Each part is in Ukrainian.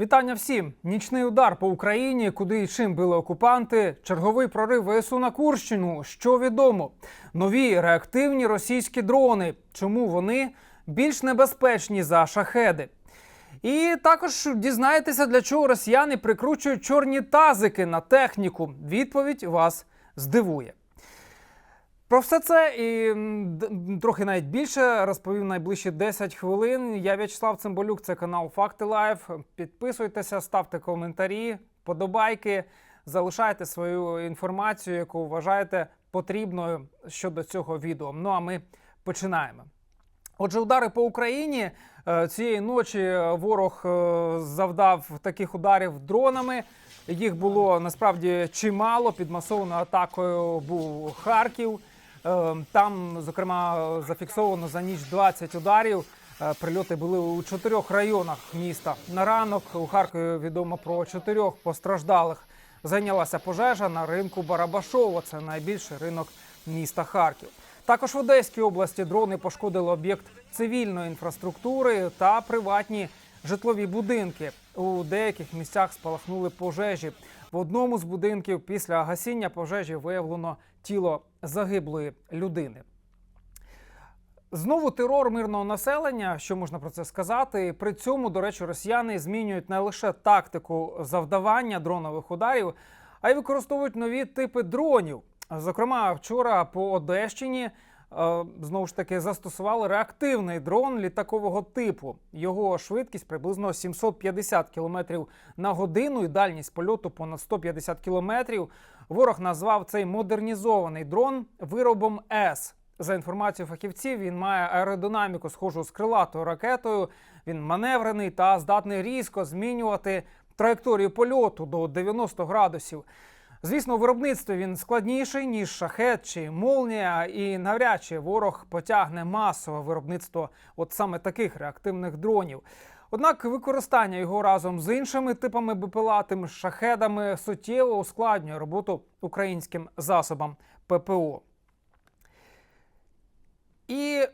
Вітання всім! Нічний удар по Україні, куди і чим били окупанти, черговий прорив ВСУ на Курщину. Що відомо? Нові реактивні російські дрони. Чому вони більш небезпечні за шахеди? І також дізнаєтеся, для чого росіяни прикручують чорні тазики на техніку. Відповідь вас здивує. Про все це і трохи навіть більше розповів найближчі 10 хвилин. Я В'ячеслав Цимбалюк, це канал Факти Лайф. Підписуйтеся, ставте коментарі, подобайки, залишайте свою інформацію, яку вважаєте потрібною щодо цього відео. Ну а ми починаємо. Отже, удари по Україні Е, цієї ночі ворог е, завдав таких ударів дронами. Їх було насправді чимало. Під масованою атакою був Харків. Е, Там, зокрема, зафіксовано за ніч 20 ударів. Е, Прильоти були у чотирьох районах міста. На ранок у Харкові відомо про чотирьох постраждалих. Зайнялася пожежа на ринку Барабашово. Це найбільший ринок міста Харків. Також в Одеській області дрони пошкодили об'єкт цивільної інфраструктури та приватні житлові будинки. У деяких місцях спалахнули пожежі. В одному з будинків після гасіння пожежі виявлено тіло загиблої людини. Знову терор мирного населення. Що можна про це сказати? При цьому, до речі, росіяни змінюють не лише тактику завдавання дронових ударів, а й використовують нові типи дронів. Зокрема, вчора по Одещині е, знову ж таки застосували реактивний дрон літакового типу. Його швидкість приблизно 750 км на годину і дальність польоту понад 150 км. Ворог назвав цей модернізований дрон виробом С. За інформацією фахівців, він має аеродинаміку схожу з крилатою ракетою. Він маневрений та здатний різко змінювати траєкторію польоту до 90 градусів. Звісно, у виробництві він складніший ніж шахет чи молнія, і навряд чи ворог потягне масове виробництво от саме таких реактивних дронів. Однак використання його разом з іншими типами БПЛА, тими шахедами, суттєво ускладнює роботу українським засобам ППО. І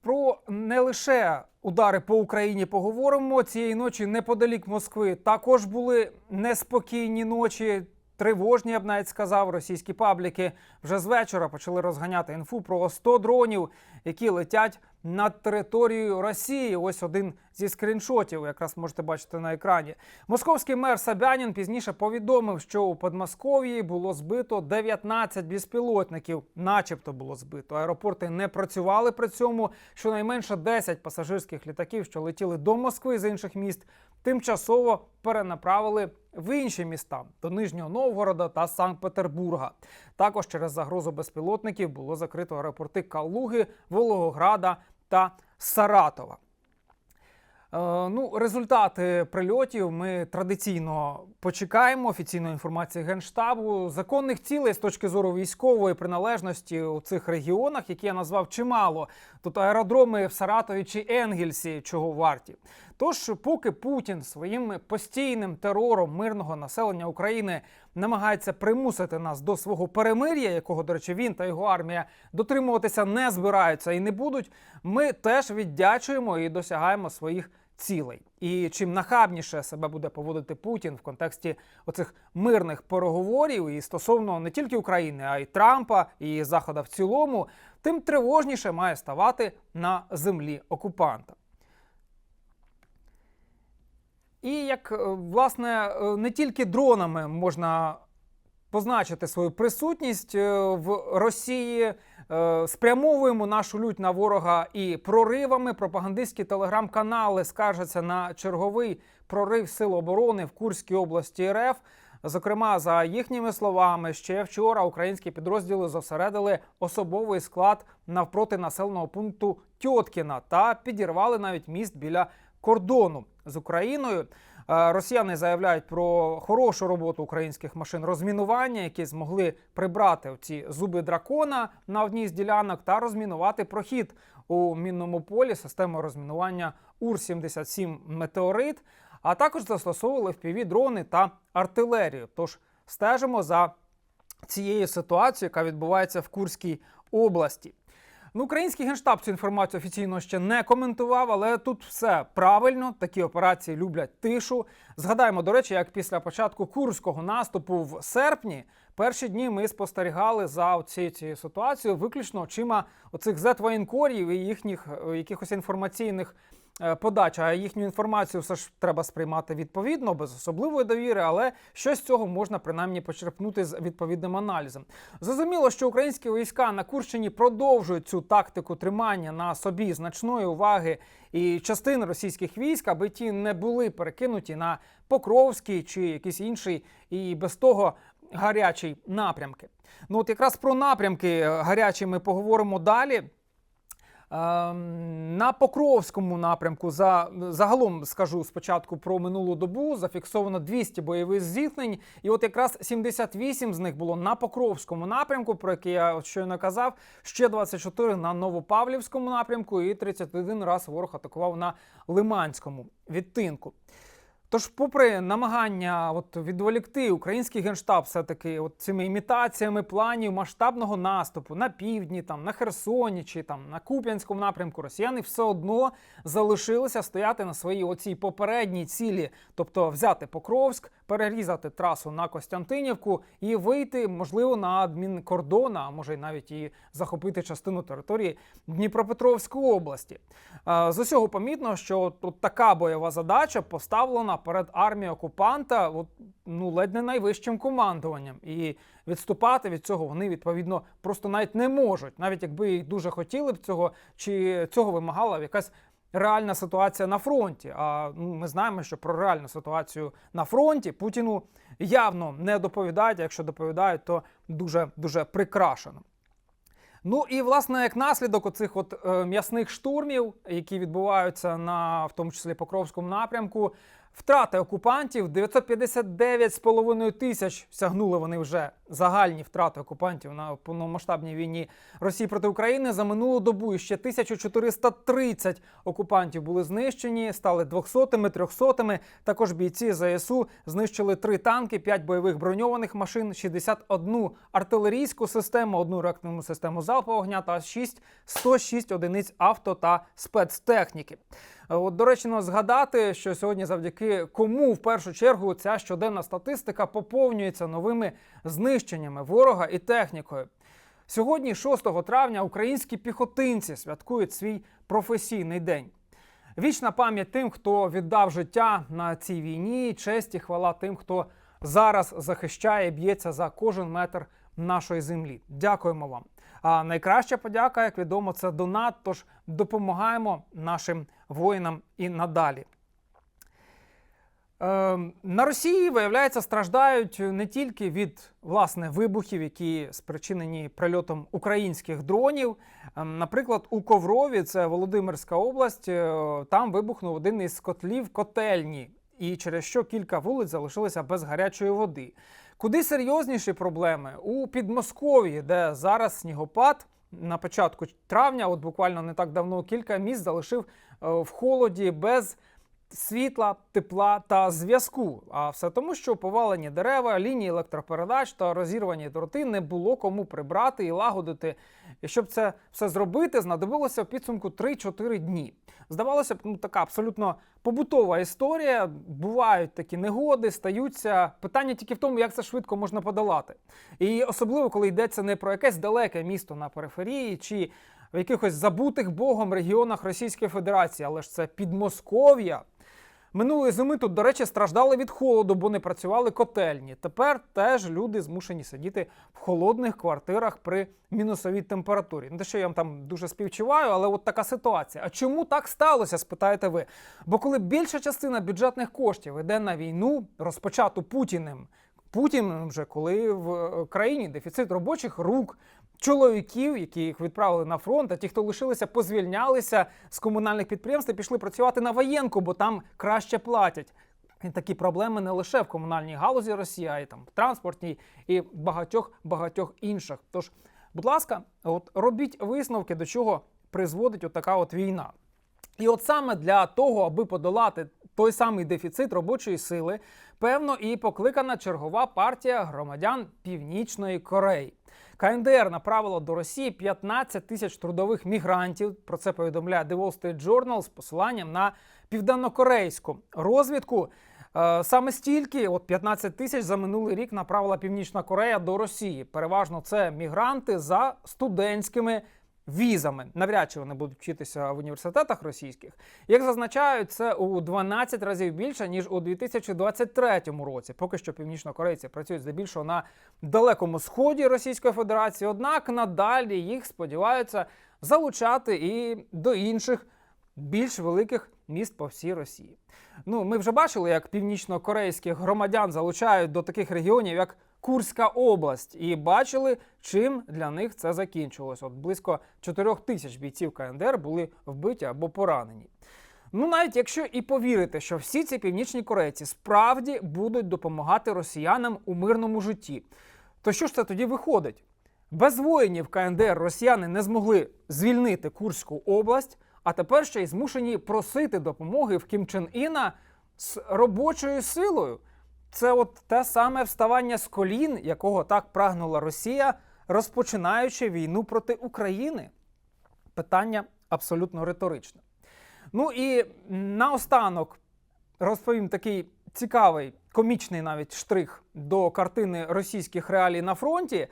про не лише удари по Україні поговоримо цієї ночі неподалік Москви. Також були неспокійні ночі. Тривожні, я б навіть сказав, російські пабліки вже з вечора почали розганяти інфу про 100 дронів, які летять над територією Росії. Ось один зі скріншотів, якраз можете бачити на екрані. Московський мер Сабянін пізніше повідомив, що у Подмосков'ї було збито 19 безпілотників, начебто було збито. Аеропорти не працювали при цьому. Щонайменше 10 пасажирських літаків, що летіли до Москви з інших міст, тимчасово перенаправили в інші міста до Нижнього Новгорода та Санкт-Петербурга. Також через загрозу безпілотників було закрито аеропорти Калуги, Вологограда та Саратова. Е, Ну, результати прильотів ми традиційно почекаємо. Офіційної інформації генштабу законних цілей з точки зору військової приналежності у цих регіонах, які я назвав чимало. Тут аеродроми в Саратові чи Енгельсі, чого варті. Тож, поки Путін своїм постійним терором мирного населення України намагається примусити нас до свого перемир'я, якого, до речі, він та його армія дотримуватися не збираються і не будуть, ми теж віддячуємо і досягаємо своїх цілей. І чим нахабніше себе буде поводити Путін в контексті оцих мирних переговорів і стосовно не тільки України, а й Трампа і Захода в цілому, тим тривожніше має ставати на землі окупанта. І як е, власне е, не тільки дронами можна позначити свою присутність е, в Росії, спрямовуємо нашу лють на ворога і проривами. Пропагандистські телеграм-канали скаржаться на черговий прорив сил оборони в Курській області РФ. Зокрема, за їхніми словами, ще вчора українські підрозділи зосередили особовий склад навпроти населеного пункту Тьоткіна та підірвали навіть міст біля кордону з Україною. Е, Росіяни заявляють про хорошу роботу українських машин розмінування, які змогли прибрати ці зуби дракона на одній з ділянок та розмінувати прохід у мінному полі системи розмінування УР-77 Метеорит, а також застосовували впіві дрони та артилерію. Тож стежимо за цією ситуацією, яка відбувається в Курській області. Ну, український генштаб цю інформацію офіційно ще не коментував, але тут все правильно. Такі операції люблять тишу. Згадаємо, до речі, як після початку курського наступу в серпні перші дні ми спостерігали за цією цією ситуацією виключно очима оцих зет-воєнкорів і їхніх е, якихось інформаційних е, подач. А їхню інформацію все ж треба сприймати відповідно, без особливої довіри, але щось цього можна принаймні почерпнути з відповідним аналізом. Зрозуміло, що українські війська на Курщині продовжують цю тактику тримання на собі значної уваги і частин російських військ, аби ті не були перекинуті на Покровський чи якийсь інший і без того гарячий напрямки. Ну от якраз про напрямки гарячі ми поговоримо далі. Ем, На Покровському напрямку за загалом скажу спочатку про минулу добу. Зафіксовано 200 бойових зіткнень, і от якраз 78 з них було на Покровському напрямку, про який я щойно казав. Ще 24 на Новопавлівському напрямку, і 31 раз ворог атакував на Лиманському відтинку. Тож, попри намагання от відволікти український генштаб, все таки от цими імітаціями планів масштабного наступу на півдні, там на Херсоні чи там на Куп'янському напрямку, росіяни все одно залишилися стояти на своїй оцій попередній цілі, тобто взяти Покровськ, перерізати трасу на Костянтинівку і вийти, можливо, на адмінкордон, а може й навіть і захопити частину території Дніпропетровської області. Е, З усього помітно, що от така бойова задача поставлена перед армією окупанта, от, ну ледь не найвищим командуванням, і відступати від цього вони відповідно просто навіть не можуть, навіть якби дуже хотіли б цього, чи цього вимагала якась. Реальна ситуація на фронті. А ну, ми знаємо, що про реальну ситуацію на фронті Путіну явно не доповідають. Якщо доповідають, то дуже дуже прикрашено. Ну і власне як наслідок оцих от е, м'ясних штурмів, які відбуваються на в тому числі Покровському напрямку, втрати окупантів 959,5 тисяч сягнули вони вже загальні втрати окупантів на повномасштабній війні Росії проти України за минулу добу. Ще 1430 окупантів були знищені, стали 200-ми, 300-ми. Також бійці ЗСУ знищили три танки, 5 бойових броньованих машин, 61 артилерійську систему, одну реактивну систему залпового огня та 6 106 одиниць авто та спецтехніки. От, до речі, ну, згадати, що сьогодні завдяки кому в першу чергу ця щоденна статистика поповнюється новими знищеннями ворога і технікою. Сьогодні, 6 травня, українські піхотинці святкують свій професійний день. Вічна пам'ять тим, хто віддав життя на цій війні, честь і хвала тим, хто зараз захищає, б'ється за кожен метр нашої землі. Дякуємо вам. А найкраща подяка, як відомо, це донат. Тож допомагаємо нашим воїнам і надалі. Е, на Росії, виявляється, страждають не тільки від власне вибухів, які спричинені прильотом українських дронів. Е, Наприклад, у Коврові, це Володимирська область, е, там вибухнув один із котлів котельні, і через що кілька вулиць залишилися без гарячої води. Куди серйозніші проблеми у Підмосков'ї, де зараз снігопад на початку травня, от буквально не так давно, кілька місць залишив в холоді без світла, тепла та зв'язку. А все тому, що повалені дерева, лінії електропередач та розірвані дроти не було кому прибрати і лагодити. І щоб це все зробити, знадобилося в підсумку 3-4 дні. Здавалося б, ну така абсолютно побутова історія. Бувають такі негоди, стаються. Питання тільки в тому, як це швидко можна подолати. І особливо, коли йдеться не про якесь далеке місто на периферії чи в якихось забутих Богом регіонах Російської Федерації, але ж це Підмосков'я. Минулої зими тут, до речі, страждали від холоду, бо не працювали котельні. Тепер теж люди змушені сидіти в холодних квартирах при мінусовій температурі. Не те, що я вам там дуже співчуваю, але от така ситуація. А чому так сталося? спитаєте ви? Бо коли більша частина бюджетних коштів йде на війну, розпочату Путіним. Путін вже коли в е, країні дефіцит робочих рук, чоловіків, які їх відправили на фронт, а ті, хто лишилися, позвільнялися з комунальних підприємств і пішли працювати на воєнку, бо там краще платять. І такі проблеми не лише в комунальній галузі Росії, а й там в транспортній і багатьох багатьох інших. Тож, будь ласка, от робіть висновки, до чого призводить отака от війна. І от саме для того, аби подолати той самий дефіцит робочої сили, певно, і покликана чергова партія громадян Північної Кореї. КНДР направило до Росії 15 тисяч трудових мігрантів. Про це повідомляє The Wall Street Journal з посиланням на південнокорейську розвідку. Е, Саме стільки, от 15 тисяч за минулий рік направила Північна Корея до Росії. Переважно це мігранти за студентськими візами. Навряд чи вони будуть вчитися в університетах російських. Як зазначають, це у 12 разів більше ніж у 2023 році. Поки що північнокорейці працюють здебільшого на далекому сході Російської Федерації. Однак надалі їх сподіваються залучати і до інших більш великих міст по всій Росії. Ну, ми вже бачили, як північно-корейських громадян залучають до таких регіонів, як Курська область, і бачили, чим для них це закінчилось. От близько 4 тисяч бійців КНДР були вбиті або поранені. Ну, навіть якщо і повірити, що всі ці північні корейці справді будуть допомагати росіянам у мирному житті, то що ж це тоді виходить? Без воїнів КНДР росіяни не змогли звільнити Курську область, а тепер ще й змушені просити допомоги в Кім Чен Іна з робочою силою. Це от те саме вставання з колін, якого так прагнула Росія, розпочинаючи війну проти України. Питання абсолютно риторичне. Ну і наостанок розповім такий цікавий, комічний навіть штрих до картини російських реалій на фронті.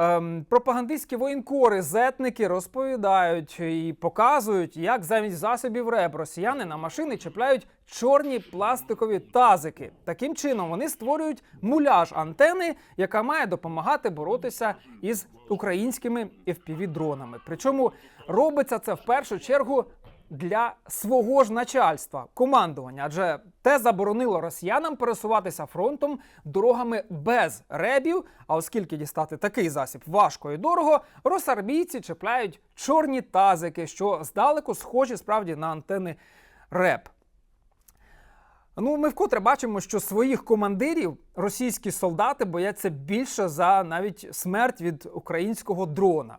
Ем, пропагандистські воєнкори, зетники розповідають і показують, як замість засобів РЕБ росіяни на машини чіпляють чорні пластикові тазики. Таким чином вони створюють муляж антени, яка має допомагати боротися із українськими FPV-дронами. Причому робиться це в першу чергу для свого ж начальства, командування, адже те заборонило росіянам пересуватися фронтом дорогами без ребів. А оскільки дістати такий засіб важко і дорого, росармійці чіпляють чорні тазики, що здалеку схожі справді на антени реб. Ну, ми вкотре бачимо, що своїх командирів російські солдати бояться більше за навіть смерть від українського дрона.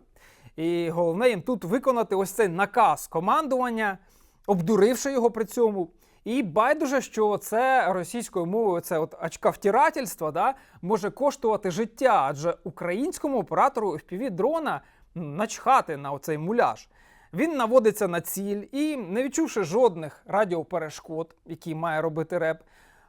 І головне їм тут виконати ось цей наказ командування, обдуривши його при цьому. І байдуже, що це російською мовою, це от очкавтірательство, да, може коштувати життя, адже українському оператору fpv дрона начхати на оцей муляж. Він наводиться на ціль і, не відчувши жодних радіоперешкод, які має робити РЕП,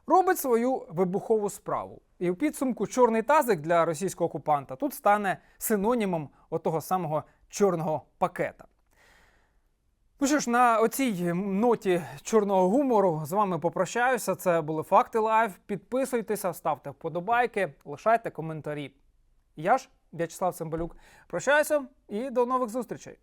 робить свою вибухову справу. І в підсумку чорний тазик для російського окупанта тут стане синонімом отого самого чорного пакета. Ну що ж, на оцій ноті чорного гумору з вами попрощаюся. Це були факти лайв. Підписуйтеся, ставте вподобайки, лишайте коментарі. Я ж, В'ячеслав Цимбалюк, прощаюся і до нових зустрічей.